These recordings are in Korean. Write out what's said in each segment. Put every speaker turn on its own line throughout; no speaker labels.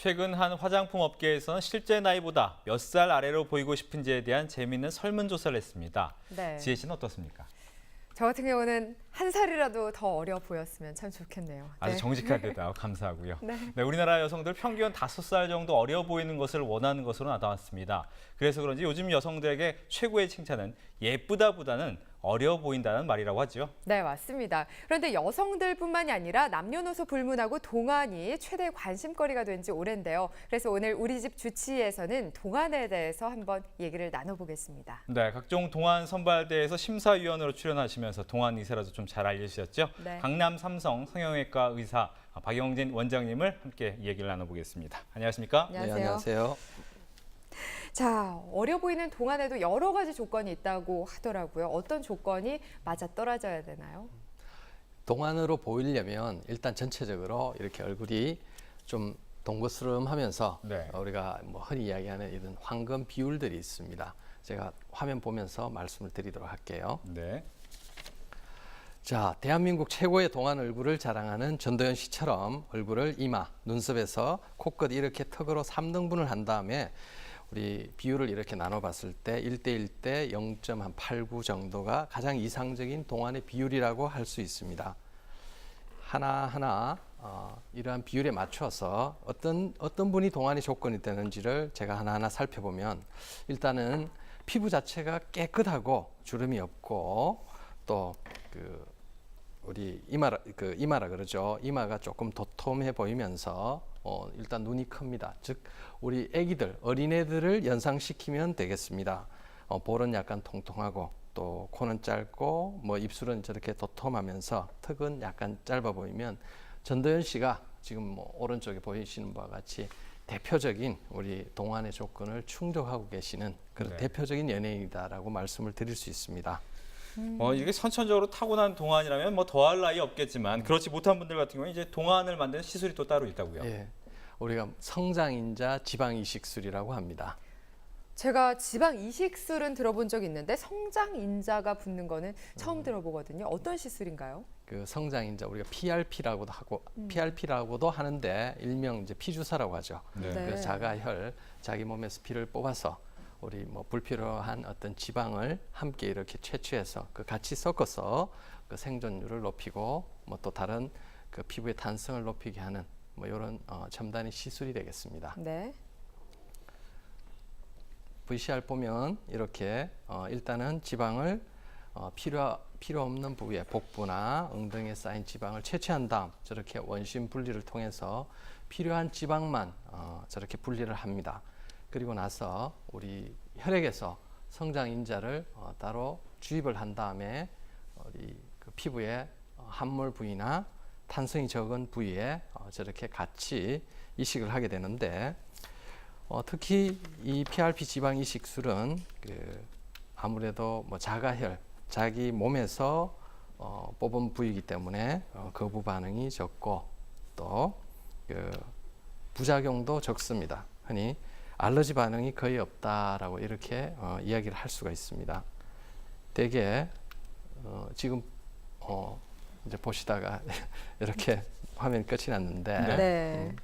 최근 한 화장품 업계에서는 실제 나이보다 몇 살 아래로 보이고 싶은지에 대한 재미있는 설문조사를 했습니다.
네.
지혜 씨는 어떻습니까?
저 같은 경우는 한 살이라도 더 어려 보였으면 참 좋겠네요.
아주
네.
정직한 대답 감사하고요.
네.
네, 우리나라 여성들 평균 다섯 살 정도 어려 보이는 것을 원하는 것으로 나타났습니다. 그래서 그런지 요즘 여성들에게 최고의 칭찬은 예쁘다보다는 어려 보인다는 말이라고 하죠.
네, 맞습니다. 그런데 여성들뿐만이 아니라 남녀노소 불문하고 동안이 최대 관심거리가 된 지 오랜데요. 그래서 오늘 우리 집 주치의에서는 동안에 대해서 한번 얘기를 나눠보겠습니다.
네, 각종 동안 선발대에서 심사위원으로 출연하시면서 동안 이세라도 좀 잘 알려주셨죠.
네.
강남 삼성 성형외과 의사 박영진 원장님을 함께 얘기를 나눠보겠습니다. 안녕하십니까?
안녕하세요.
네, 안녕하세요.
자, 어려 보이는 동안에도 여러 가지 조건이 있다고 하더라고요. 어떤 조건이 맞아 떨어져야 되나요?
동안으로 보이려면 일단 전체적으로 이렇게 얼굴이 좀 동거스름하면서
네.
어, 우리가 뭐 흔히 이야기하는 이런 황금 비율들이 있습니다. 제가 화면 보면서 말씀을 드리도록 할게요.
네.
자, 대한민국 최고의 동안 얼굴을 자랑하는 전도연 씨처럼 얼굴을 이마, 눈썹에서 코끝 이렇게 턱으로 3등분을 한 다음에 우리 비율을 이렇게 나눠봤을 때 1대1 대0.89 정도가 가장 이상적인 동안의 비율이라고 할 수 있습니다. 하나하나 어, 이러한 비율에 맞춰서 어떤 어떤 분이 동안의 조건이 되는지를 제가 하나하나 살펴보면 일단은 피부 자체가 깨끗하고 주름이 없고 또그 우리 이마라 그 이마라 그러죠 이마가 조금 도톰해 보이면서 어, 일단 눈이 큽니다. 즉 우리 아기들 어린애들을 연상시키면 되겠습니다. 어, 볼은 약간 통통하고 또 코는 짧고 뭐 입술은 저렇게 도톰하면서 턱은 약간 짧아 보이면 전도연 씨가 지금 뭐 오른쪽에 보이시는 바와 같이 대표적인 우리 동안의 조건을 충족하고 계시는 그런
네.
대표적인 연예인이다라고 말씀을 드릴 수 있습니다.
어, 이게 선천적으로 타고난 동안이라면 뭐 더할 나위 없겠지만 그렇지 못한 분들 같은 경우는 이제 동안을 만드는 시술이 또 따로 있다고요.
예, 우리가 성장인자 지방 이식술이라고 합니다.
제가 지방 이식술은 들어본 적이 있는데 성장 인자가 붙는 거는
음.
처음 들어보거든요. 어떤 시술인가요?
그 성장인자 우리가 PRP라고도 하고 PRP라고도 하는데 일명 이제 피주사라고 하죠.
네.
네.
그 자가혈 자기 몸에서 피를 뽑아서 우리 뭐 불필요한 어떤 지방을 함께 이렇게 채취해서 그 같이 섞어서 그 생존율을 높이고 뭐 또 다른 그 피부의 탄성을 높이게 하는 뭐 이런 어, 첨단의 시술이 되겠습니다.
네.
VCR 보면 이렇게 어, 일단은 지방을 어, 필요 필요 없는 부위에 복부나 엉덩이에 쌓인 지방을 채취한 다음 저렇게 원심 분리를 통해서 필요한 지방만 어, 저렇게 분리를 합니다. 그리고 나서 우리 혈액에서 성장 인자를 어, 따로 주입을 한 다음에 우리 그 피부의 어, 함몰 부위나 탄성이 적은 부위에 어, 저렇게 같이 이식을 하게 되는데 어, 특히 이 PRP 지방 이식술은 그 아무래도 뭐 자가혈 자기 몸에서 어, 뽑은 부위이기 때문에 어, 거부 반응이 적고 또 그 부작용도 적습니다. 흔히 알러지 반응이 거의 없다라고 이렇게 어, 이야기를 할 수가 있습니다. 대개 어, 지금 어, 이제 보시다가 이렇게 화면 끝이 났는데
네.
네.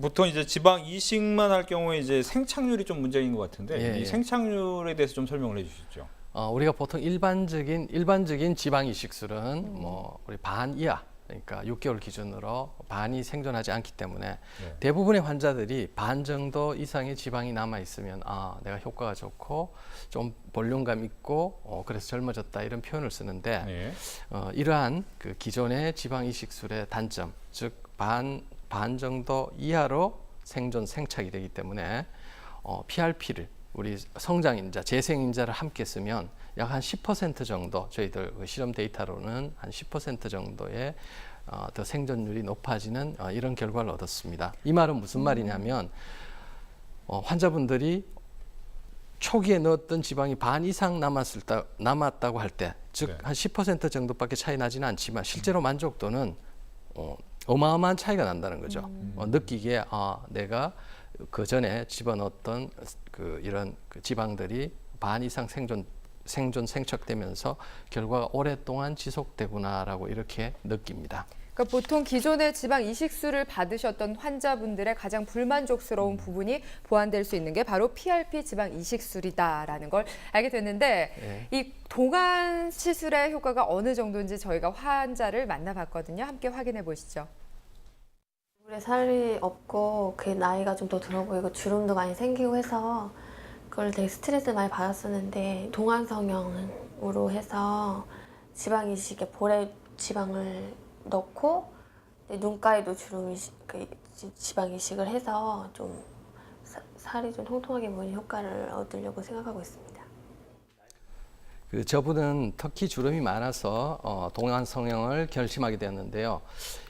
보통 이제 지방 이식만 할 경우에 이제 생착률이 좀 문제인 것 같은데
예,
이
예.
생착률에 대해서 좀 설명을 해주시죠.
어, 우리가 보통 일반적인 일반적인 지방 이식술은 뭐 우리 반 이하 그러니까 6개월 기준으로 반이 생존하지 않기 때문에
네.
대부분의 환자들이 반 정도 이상의 지방이 남아 있으면 아 내가 효과가 좋고 좀 볼륨감 있고 어, 그래서 젊어졌다 이런 표현을 쓰는데
네.
어, 이러한 그 기존의 지방 이식술의 단점 즉반반 정도 이하로 생존 생착이 되기 때문에 어, PRP를 우리 성장인자, 재생인자를 함께 쓰면 약 한 10% 정도 저희들 그 실험 데이터로는 한 10% 정도의 어, 더 생존율이 높아지는 어, 이런 결과를 얻었습니다. 이 말은 무슨 말이냐면 어, 환자분들이 초기에 넣었던 지방이 반 이상 남았을 때, 남았다고 할 때, 즉
네.
한10% 정도밖에 차이 나지는 않지만 실제로 만족도는 어, 어마어마한 차이가 난다는 거죠. 어, 느끼기에 아 내가 그 전에 집어넣었던 그 이런 그 지방들이 반 이상 생존 생존 생착되면서 결과가 오랫동안 지속되구나라고 이렇게 느낍니다.
그러니까 보통 기존의 지방 이식술을 받으셨던 환자분들의 가장 불만족스러운 부분이 보완될 수 있는 게 바로 PRP 지방 이식술이다라는 걸 알게 됐는데
예.
이 동안 시술의 효과가 어느 정도인지 저희가 환자를 만나봤거든요. 함께 확인해 보시죠.
얼굴에 살이 없고 그 나이가 좀 더 들어 보이고 주름도 많이 생기고 해서 그걸 되게 스트레스 많이 받았었는데 동안 성형으로 해서 지방 이식에 볼에 지방을 넣고 내 눈가에도 주름 이식, 그 지- 지방 이식을 해서 좀 사- 살이 좀 통통하게 보이는 효과를 얻으려고 생각하고 있습니다.
그 저분은 터키 주름이 많아서 어, 동안 성형을 결심하게 되었는데요.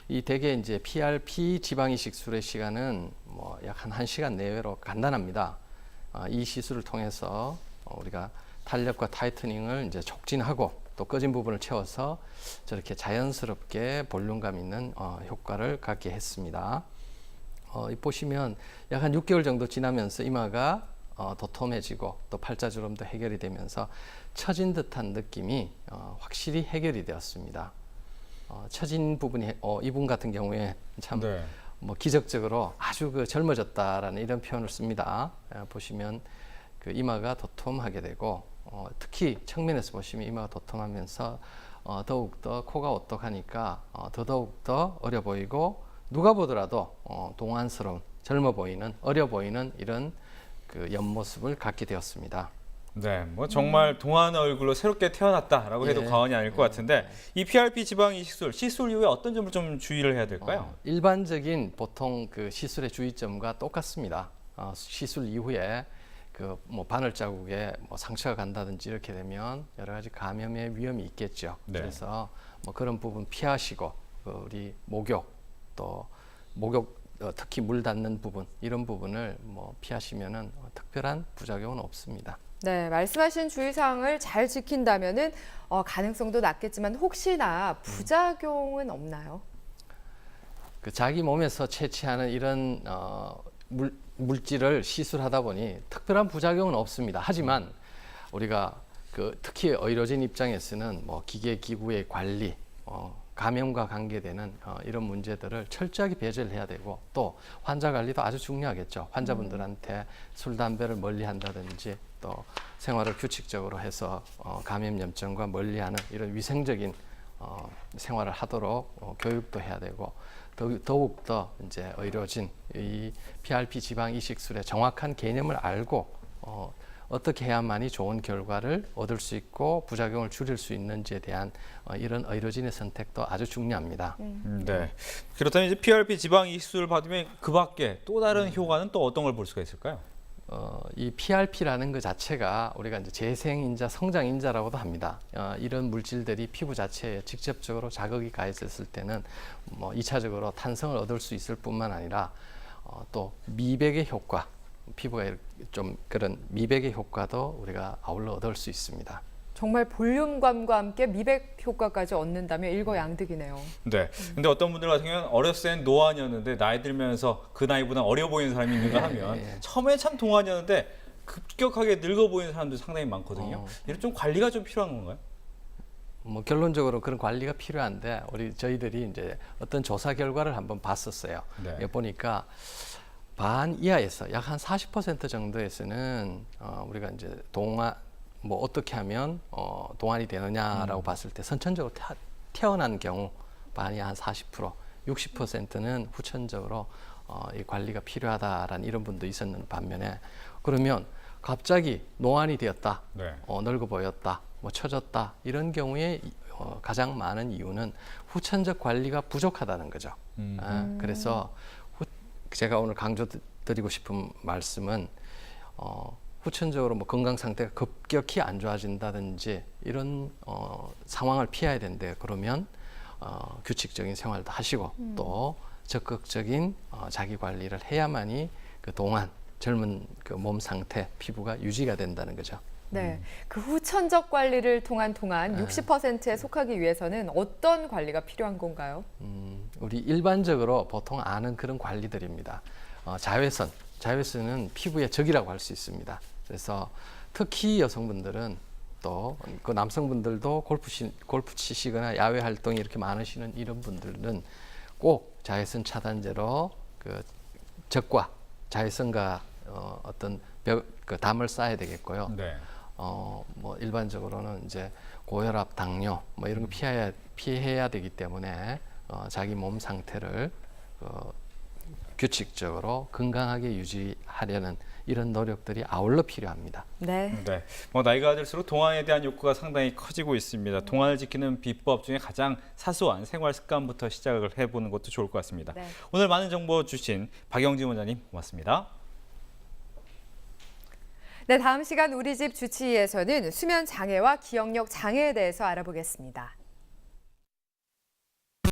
이 대개 이제 PRP 지방 이식술의 시간은 뭐 약 한 1시간 내외로 간단합니다. 어, 이 시술을 통해서 어, 우리가 탄력과 타이트닝을 이제 촉진하고 또 꺼진 부분을 채워서 저렇게 자연스럽게 볼륨감 있는 어, 효과를 갖게 했습니다. 어, 이 보시면 약 한 6개월 정도 지나면서 이마가 어, 도톰해지고 또 팔자주름도 해결이 되면서 처진 듯한 느낌이 어, 확실히 해결이 되었습니다. 어, 처진 부분이 어, 이분 같은 경우에 참
네.
뭐 기적적으로 아주 그 젊어졌다라는 이런 표현을 씁니다. 예, 보시면 그 이마가 도톰하게 되고 어, 특히 측면에서 보시면 이마가 도톰하면서 어, 더욱 더 코가 오똑하니까 어, 더더욱 더 어려 보이고 누가 보더라도 어, 동안스러운 젊어 보이는 어려 보이는 이런 그 옆모습을 갖게 되었습니다.
네, 뭐 정말 동안 얼굴로 새롭게 태어났다라고 해도
예.
과언이 아닐 것 같은데 이 PRP 지방 이식술 시술 이후에 어떤 점을 좀 주의를 해야 될까요?
어, 일반적인 보통 그 시술의 주의점과 똑같습니다. 어, 시술 이후에 그 뭐 바늘 자국에 뭐 상처가 간다든지 이렇게 되면 여러 가지 감염의 위험이 있겠죠.
네.
그래서 뭐 그런 부분 피하시고 그 우리 목욕 또 목욕 어, 특히 물 닿는 부분 이런 부분을 뭐 피하시면은 어, 특별한 부작용은 없습니다.
네, 말씀하신 주의사항을 잘 지킨다면은 어, 가능성도 낮겠지만 혹시나 부작용은 없나요?
그 자기 몸에서 채취하는 이런 어, 물, 물질을 시술하다 보니 특별한 부작용은 없습니다. 하지만 우리가 그 특히 의료진 입장에서는 뭐 기계 기구의 관리, 어, 감염과 관계되는 어, 이런 문제들을 철저하게 배제를 해야 되고 또 환자 관리도 아주 중요하겠죠. 환자분들한테 술 담배를 멀리 한다든지 또 생활을 규칙적으로 해서 어, 감염 염증과 멀리 하는 이런 위생적인 어, 생활을 하도록 어, 교육도 해야 되고 더욱 더 이제 의료진 이 PRP 지방 이식술의 정확한 개념을 알고 어, 어떻게 해야만이 좋은 결과를 얻을 수 있고 부작용을 줄일 수 있는지에 대한 어, 이런 의료진의 선택도 아주 중요합니다.
음, 네. 그렇다면 이제 PRP 지방 이식술을 받으면 그 밖에 또 다른 효과는 또 어떤 걸 볼 수가 있을까요?
어, 이 PRP라는 것 자체가 우리가 이제 재생인자, 성장인자라고도 합니다. 어, 이런 물질들이 피부 자체에 직접적으로 자극이 가해졌을 때는 뭐 2차적으로 탄성을 얻을 수 있을 뿐만 아니라 어, 또 미백의 효과, 피부가 좀 그런 미백의 효과도 우리가 아울러 얻을 수 있습니다.
정말 볼륨감과 함께 미백 효과까지 얻는다면 일거양득이네요.
네. 근데 어떤 분들 같은 경우는 어렸을 땐 노안이었는데 나이 들면서 그 나이보다 어려 보이는 사람이 있는가 하면
예.
처음에 참 동안이었는데 급격하게 늙어 보이는 사람들 상당히 많거든요.
어.
이런 좀 관리가 좀 필요한 건가요?
뭐 결론적으로 그런 관리가 필요한데 우리 저희들이 이제 어떤 조사 결과를 한번 봤었어요.
네.
예, 보니까 반 이하에서 약 한 40% 정도에서는 어, 우리가 이제 동안 뭐 어떻게 하면 어, 동안이 되느냐라고 봤을 때 선천적으로 태, 태어난 경우 반이 한 40%, 60%는 후천적으로 어, 이 관리가 필요하다라는 이런 분도 있었는 반면에 그러면 갑자기 노안이 되었다.
네.
어, 늙어 보였다, 뭐 처졌다 이런 경우에 이- 어, 가장 많은 이유는 후천적 관리가 부족하다는 거죠.
음.
아, 그래서 후, 제가 오늘 강조드리고 싶은 말씀은 어, 후천적으로 뭐 건강 상태가 급격히 안 좋아진다든지 이런 어, 상황을 피해야 된대. 그러면 어, 규칙적인 생활도 하시고 또 적극적인 어, 자기 관리를 해야만이 그 동안 젊은 그 몸 상태, 피부가 유지가 된다는 거죠.
네, 그 후 천적 관리를 통한 동안
네.
60%에 속하기 위해서는 어떤 관리가 필요한 건가요?
음, 우리 일반적으로 보통 아는 그런 관리들입니다. 어, 자외선, 자외선은 피부의 적이라고 할 수 있습니다. 그래서 특히 여성분들은 것도 그 남성분들도 골프 시, 골프 치시거나 야외 활동이 이렇게 많으시는 이런 분들은 꼭 자외선 차단제로 그 적과 자외선과 어, 어떤 벽, 그 담을 쌓아야 되겠고요.
네.
어, 뭐 일반적으로는 이제 고혈압, 당뇨 뭐 이런 거 피해야 피해야 되기 때문에 어, 자기 몸 상태를 어, 규칙적으로 건강하게 유지하려는 이런 노력들이 아울러 필요합니다.
네.
네. 뭐 나이가 들수록 동안에 대한 욕구가 상당히 커지고 있습니다. 동안을 지키는 비법 중에 가장 사소한 생활 습관부터 시작을 해보는 것도 좋을 것 같습니다.
네.
오늘 많은 정보 주신 박영진 원장님 고맙습니다.
네, 다음 시간 우리 집 주치의에서는 수면 장애와 기억력 장애에 대해서 알아보겠습니다.